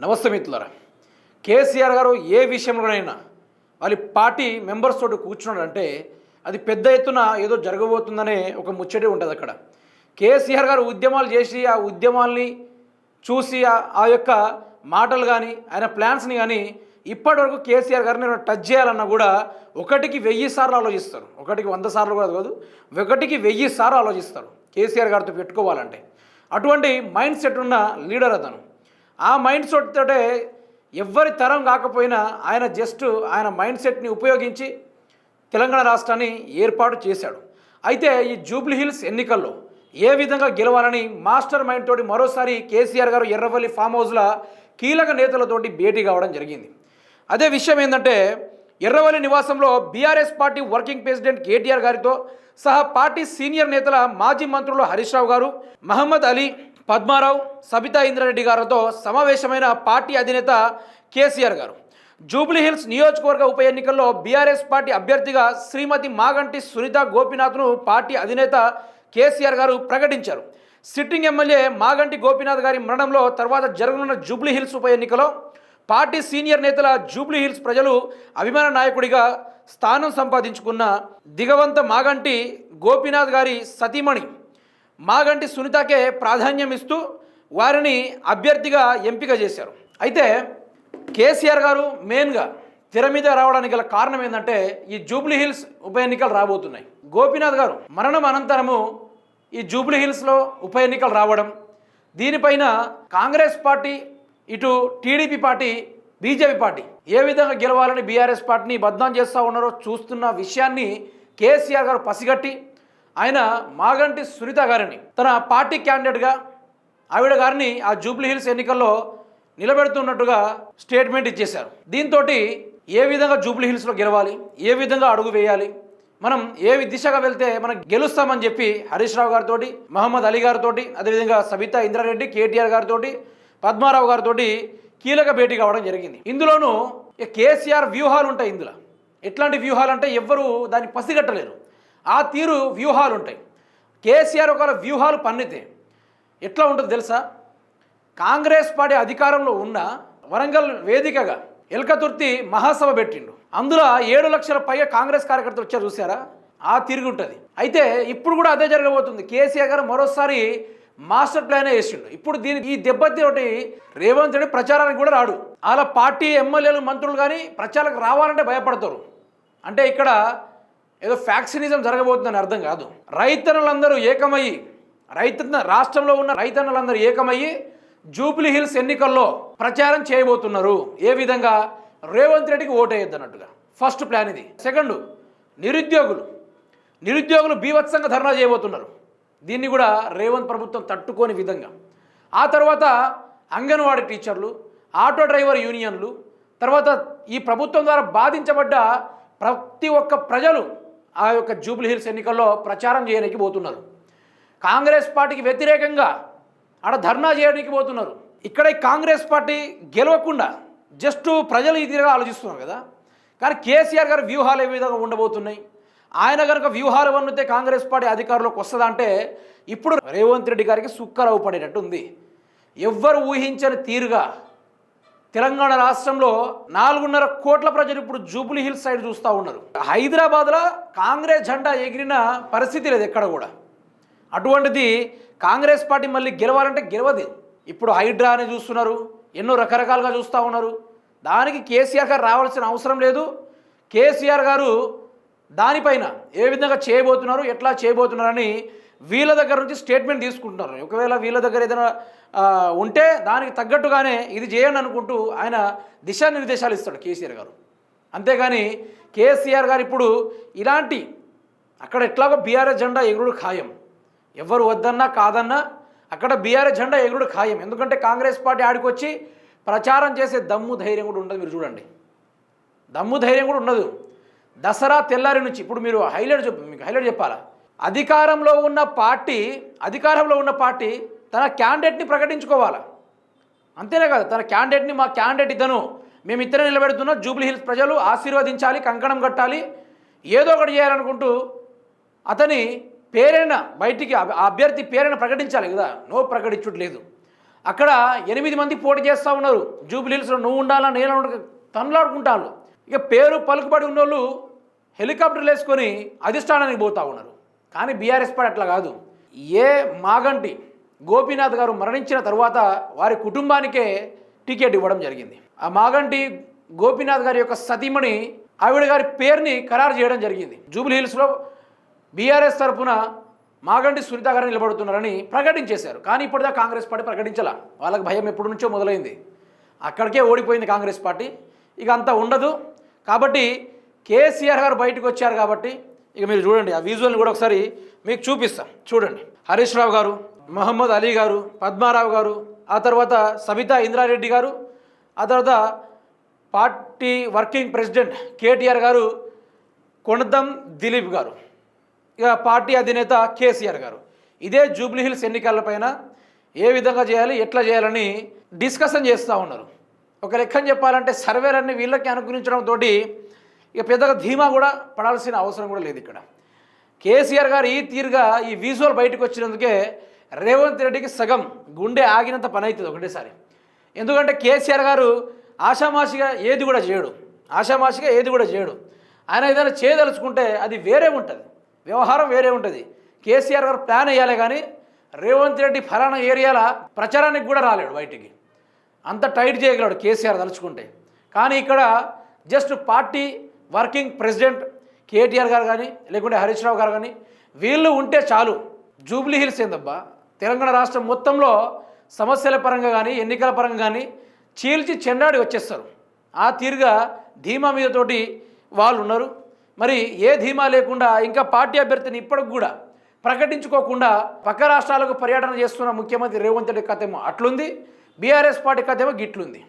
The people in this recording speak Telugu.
నమస్తే మిత్రులారా. కేసీఆర్ గారు ఏ విషయంలోనైనా వాళ్ళ పార్టీ మెంబర్స్ తోటి కూర్చున్నాడంటే అది పెద్ద ఎత్తున ఏదో జరగబోతుందనే ఒక ముచ్చటే ఉంటుంది అక్కడ. కేసీఆర్ గారు ఉద్యమాలు చేసి ఆ ఉద్యమాల్ని చూసి ఆ- యొక్క మాటలు కానీ ఆయన ప్లాన్స్ని కానీ ఇప్పటివరకు కేసీఆర్ గారిని టచ్ చేయాలన్నా కూడా ఒకటికి వెయ్యి సార్లు ఆలోచిస్తారు. ఒకటికి వంద సార్లు కూడా కాదు ఒకటికి వెయ్యి సార్లు ఆలోచిస్తారు కేసీఆర్ గారితో పెట్టుకోవాలంటే. అటువంటి మైండ్ సెట్ ఉన్న లీడర్ అతను. ఆ మైండ్ సెట్తోటే తోటే ఎవ్వరి తరం కాకపోయినా ఆయన జస్ట్ ఆయన మైండ్ సెట్ని ఉపయోగించి తెలంగాణ రాష్ట్రాన్ని ఏర్పాటు చేశాడు. అయితే ఈ జూబ్లీ హిల్స్ ఎన్నికల్లో ఏ విధంగా గెలవాలని మాస్టర్ మైండ్ తోటి మరోసారి కేసీఆర్ గారు ఎర్రవల్లి ఫామ్ హౌస్లో కీలక నేతలతోటి భేటీ కావడం జరిగింది. అదే విషయం ఏంటంటే ఎర్రవల్లి నివాసంలో BRS party working president KTR గారితో సహా పార్టీ సీనియర్ నేతల మాజీ మంత్రులు హరీష్ రావు గారు మహమ్మద్ అలీ పద్మారావు సబితా ఇంద్రారెడ్డి గారితో సమావేశమైన పార్టీ అధినేత కేసీఆర్ గారు. జూబ్లీ హిల్స్ నియోజకవర్గ ఉప ఎన్నికల్లో బీఆర్ఎస్ పార్టీ అభ్యర్థిగా శ్రీమతి మాగంటి సునీత గోపీనాథ్ను పార్టీ అధినేత కేసీఆర్ గారు ప్రకటించారు. సిట్టింగ్ ఎమ్మెల్యే మాగంటి గోపీనాథ్ గారి మరణంలో తర్వాత జరగనున్న జూబ్లీ హిల్స్ ఉప ఎన్నికలో పార్టీ సీనియర్ నేతల జూబ్లీ హిల్స్ ప్రజలు అభిమాన నాయకుడిగా స్థానం సంపాదించుకున్న దిగవంత మాగంటి గోపీనాథ్ గారి సతీమణి మాగంటి సునీతకే ప్రాధాన్యం ఇస్తూ వారిని అభ్యర్థిగా ఎంపిక చేశారు. అయితే కేసీఆర్ గారు మెయిన్గా తెర మీద రావడానికి గల కారణం ఏంటంటే ఈ జూబ్లీ హిల్స్ ఉప ఎన్నికలు రాబోతున్నాయి. గోపీనాథ్ గారు మరణం అనంతరము ఈ జూబ్లీ హిల్స్లో ఉప ఎన్నికలు రావడం దీనిపైన కాంగ్రెస్ పార్టీ ఇటు టీడీపీ పార్టీ బీజేపీ పార్టీ ఏ విధంగా గెలవాలని బీఆర్ఎస్ పార్టీని బద్నాం చేస్తూ ఉన్నారో చూస్తున్న విషయాన్ని కేసీఆర్ గారు పసిగట్టి ఆయన మాగంటి సునీత గారిని. తన పార్టీ క్యాండిడేట్గా ఆవిడ గారిని ఆ జూబ్లీ హిల్స్ ఎన్నికల్లో నిలబెడుతున్నట్టుగా స్టేట్మెంట్ ఇచ్చేశారు. దీంతో ఏ విధంగా జూబ్లీ హిల్స్లో గెలవాలి ఏ విధంగా అడుగు వేయాలి మనం ఏ దిశగా వెళ్తే మనం గెలుస్తామని చెప్పి హరీష్ రావు గారితో మహమ్మద్ అలీ గారితో అదేవిధంగా సబితా ఇంద్రారెడ్డి కేటీఆర్ గారితో పద్మారావు గారితో కీలక భేటీ కావడం జరిగింది. ఇందులోనూ కేసీఆర్ వ్యూహాలు ఉంటాయి ఇందులో. ఎట్లాంటి వ్యూహాలు అంటే ఎవ్వరూ దాన్ని పసిగట్టలేరు. ఆ తీరు వ్యూహాలు ఉంటాయి. కేసీఆర్ ఒకవేళ వ్యూహాలు పన్నితే ఎట్లా ఉంటుంది తెలుసా? కాంగ్రెస్ పార్టీ అధికారంలో ఉన్న వరంగల్ వేదికగా ఎల్కతుర్తి మహాసభ పెట్టిండు. అందులో ఏడు లక్షల పైగా కాంగ్రెస్ కార్యకర్తలు వచ్చారు చూసారా ఆ తిరిగి ఉంటుంది. అయితే ఇప్పుడు కూడా అదే జరగబోతుంది. కేసీఆర్ గారు మరోసారి మాస్టర్ ప్లానే వేసిండు. ఇప్పుడు దీనికి ఈ దెబ్బతోటి రేవంత్ రెడ్డి ప్రచారానికి కూడా రాడు. అలా పార్టీ ఎమ్మెల్యేలు మంత్రులు కానీ ప్రచారకు రావాలంటే భయపడతారు. అంటే ఇక్కడ ఏదో ఫ్యాక్సినిజం జరగబోతుందని అర్థం కాదు. రైతన్నులందరూ ఏకమయ్యి రైతన్న రాష్ట్రంలో ఉన్న రైతన్నులందరూ ఏకమయ్యి జూబ్లీ హిల్స్ ఎన్నికల్లో ప్రచారం చేయబోతున్నారు. ఏ విధంగా? రేవంత్ రెడ్డికి ఓటేయద్దు అన్నట్టుగా ఫస్ట్ ప్లాన్ ఇది. సెకండ్ నిరుద్యోగులు. నిరుద్యోగులు బీభత్సంగా ధర్నా చేయబోతున్నారు. దీన్ని కూడా రేవంత్ ప్రభుత్వం తట్టుకోని విధంగా. ఆ తర్వాత అంగన్వాడీ టీచర్లు ఆటో డ్రైవర్ యూనియన్లు తర్వాత ఈ ప్రభుత్వం ద్వారా బాధించబడ్డ ప్రతి ఒక్క ప్రజలు ఆ యొక్క జూబ్లీ హిల్స్ ఎన్నికల్లో ప్రచారం చేయడానికి పోతున్నారు. కాంగ్రెస్ పార్టీకి వ్యతిరేకంగా ఆడ ధర్నా చేయడానికి పోతున్నారు. ఇక్కడ కాంగ్రెస్ పార్టీ గెలవకుండా జస్ట్ ప్రజలు ఈ తీరుగా ఆలోచిస్తున్నారు కదా. కానీ కేసీఆర్ గారి వ్యూహాలు ఏ విధంగా ఉండబోతున్నాయి? ఆయన కనుక వ్యూహాలు వన్నితే కాంగ్రెస్ పార్టీ అధికారంలోకి వస్తుందంటే ఇప్పుడు రేవంత్ రెడ్డి గారికి సుక్కరవు పడేటట్టు ఉంది. ఎవ్వరు ఊహించని తీరుగా తెలంగాణ రాష్ట్రంలో నాలుగున్నర కోట్ల ప్రజలు ఇప్పుడు జూబ్లీ హిల్స్ సైడ్ చూస్తూ ఉన్నారు. హైదరాబాద్లో కాంగ్రెస్ జెండా ఎగిరిన పరిస్థితి లేదు ఎక్కడ కూడా. అటువంటిది కాంగ్రెస్ పార్టీ మళ్ళీ గెలవాలంటే గెలవదు. ఇప్పుడు హైడ్రా అని చూస్తున్నారు ఎన్నో రకరకాలుగా చూస్తూ ఉన్నారు. దానికి కేసీఆర్ గారు రావాల్సిన అవసరం లేదు. కేసీఆర్ గారు దానిపైన ఏ విధంగా చేయబోతున్నారు ఎట్లా చేయబోతున్నారని వీళ్ళ దగ్గర నుంచి స్టేట్మెంట్ తీసుకుంటున్నారు. ఒకవేళ వీళ్ళ దగ్గర ఏదైనా ఉంటే దానికి తగ్గట్టుగానే ఇది చేయండి అనుకుంటూ ఆయన దిశానిర్దేశాలు ఇస్తాడు కేసీఆర్ గారు. అంతేగాని కేసీఆర్ గారు ఇప్పుడు ఇలాంటి అక్కడ ఎట్లాగో బీఆర్ఎస్ జెండా ఎగురుడు ఖాయం. ఎవరు వద్దన్నా కాదన్నా అక్కడ బీఆర్ఎస్ జెండా ఎగురుడు ఖాయం. ఎందుకంటే కాంగ్రెస్ పార్టీ ఆడికొచ్చి ప్రచారం చేసే దమ్ము ధైర్యం కూడా ఉండదు మీరు చూడండి. దమ్ము ధైర్యం కూడా ఉండదు. దసరా తెల్లారి నుంచి ఇప్పుడు మీరు హైలైట్ చెప్పు మీకు హైలైట్ చెప్పాలా? అధికారంలో ఉన్న పార్టీ అధికారంలో ఉన్న పార్టీ తన క్యాండిడేట్ని ప్రకటించుకోవాలి. అంతేనే కాదు తన క్యాండిడేట్ని మా క్యాండిడేట్ ఇతను మేము ఇద్దరు నిలబెడుతున్నాం జూబ్లీ హిల్స్ ప్రజలు ఆశీర్వదించాలి కంకణం కట్టాలి. ఏదో ఒకటి చేయాలనుకుంటూ అతని పేరైన బయటికి అభ్యర్థి పేరైన ప్రకటించాలి కదా. నో ప్రకటించుట లేదు. అక్కడ ఎనిమిది మంది పోటీ చేస్తూ ఉన్నారు. జూబ్లీ హిల్స్లో నువ్వు ఉండాలా నేను ఉండాలా తనలాడుకుంటాను ఇక పేరు పలుకుబడి ఉన్నోళ్ళు హెలికాప్టర్లు వేసుకొని అధిష్టానానికి పోతా ఉన్నారు. కానీ బీఆర్ఎస్ పార్టీ అట్లా కాదు. ఏ మాగంటి గోపీనాథ్ గారు మరణించిన తర్వాత వారి కుటుంబానికే టికెట్ ఇవ్వడం జరిగింది. ఆ మాగంటి గోపీనాథ్ గారి యొక్క సతీమణి ఆవిడ గారి పేరుని ఖరారు చేయడం జరిగింది. జూబ్లీ హిల్స్లో బీఆర్ఎస్ తరఫున మాగంటి సునీత గారు నిలబడుతున్నారని ప్రకటించేశారు. కానీ ఇప్పటిదా కాంగ్రెస్ పార్టీ ప్రకటించాల. వాళ్ళకి భయం ఎప్పటి నుంచో మొదలైంది. అక్కడికే ఓడిపోయింది కాంగ్రెస్ పార్టీ. ఇక అంత ఉండదు. కాబట్టి కేసీఆర్ గారు బయటకు వచ్చారు కాబట్టి ఇక మీరు చూడండి ఆ విజువల్ని కూడా ఒకసారి మీకు చూపిస్తాం. చూడండి. హరీష్ రావు గారు మహమ్మద్ అలీ గారు పద్మారావు గారు ఆ తర్వాత సబితా ఇంద్రారెడ్డి గారు ఆ తర్వాత పార్టీ వర్కింగ్ ప్రెసిడెంట్ కేటీఆర్ గారు కొణదం దిలీప్ గారు ఇక పార్టీ అధినేత కేసీఆర్ గారు. ఇదే జూబ్లీహిల్స్ ఎన్నికలపైన ఏ విధంగా చేయాలి ఎట్లా చేయాలని డిస్కషన్ చేస్తూ ఉన్నారు. ఒక లెక్కని చెప్పాలంటే సర్వేలన్నీ వీళ్ళకి అనుకూలించడంతో ఇక పెద్దగా ధీమా కూడా పడాల్సిన అవసరం కూడా లేదు ఇక్కడ. కేసీఆర్ గారు ఈ తీరుగా ఈ విజువల్ బయటకు వచ్చినందుకే రేవంత్ రెడ్డికి సగం గుండె ఆగినంత పని అవుతుంది ఒకటేసారి. ఎందుకంటే కేసీఆర్ గారు ఆషామాషిగా ఏది కూడా చేయడు. ఆషామాషిగా ఏది కూడా చేయడు. ఆయన ఏదైనా చేయదలుచుకుంటే అది వేరే ఉంటుంది. వ్యవహారం వేరే ఉంటుంది. కేసీఆర్ గారు ప్లాన్ వేయాలి కానీ రేవంత్ రెడ్డి ఫలానా ఏరియాల ప్రచారానికి కూడా రాలేడు బయటికి. అంత టైట్ చేయగలడు కేసీఆర్ తలుచుకుంటే. కానీ ఇక్కడ just party working president KTR garu కానీ లేకుంటే హరీష్ రావు గారు కానీ వీళ్ళు ఉంటే చాలు. జూబ్లీ హిల్స్ ఏందబ్బా? తెలంగాణ రాష్ట్రం మొత్తంలో సమస్యల పరంగా కానీ ఎన్నికల పరంగా కానీ చీల్చి చెండాడి వచ్చేస్తారు. ఆ తీరుగా ధీమా మీదతోటి వాళ్ళు ఉన్నారు. మరి ఏ ధీమా లేకుండా ఇంకా పార్టీ అభ్యర్థిని ఇప్పటికి కూడా ప్రకటించుకోకుండా పక్క రాష్ట్రాలకు పర్యటన చేస్తున్న ముఖ్యమంత్రి రేవంత్ రెడ్డి కథేమో అట్లుంది. బీఆర్ఎస్ పార్టీ కథేమో గిట్లుంది.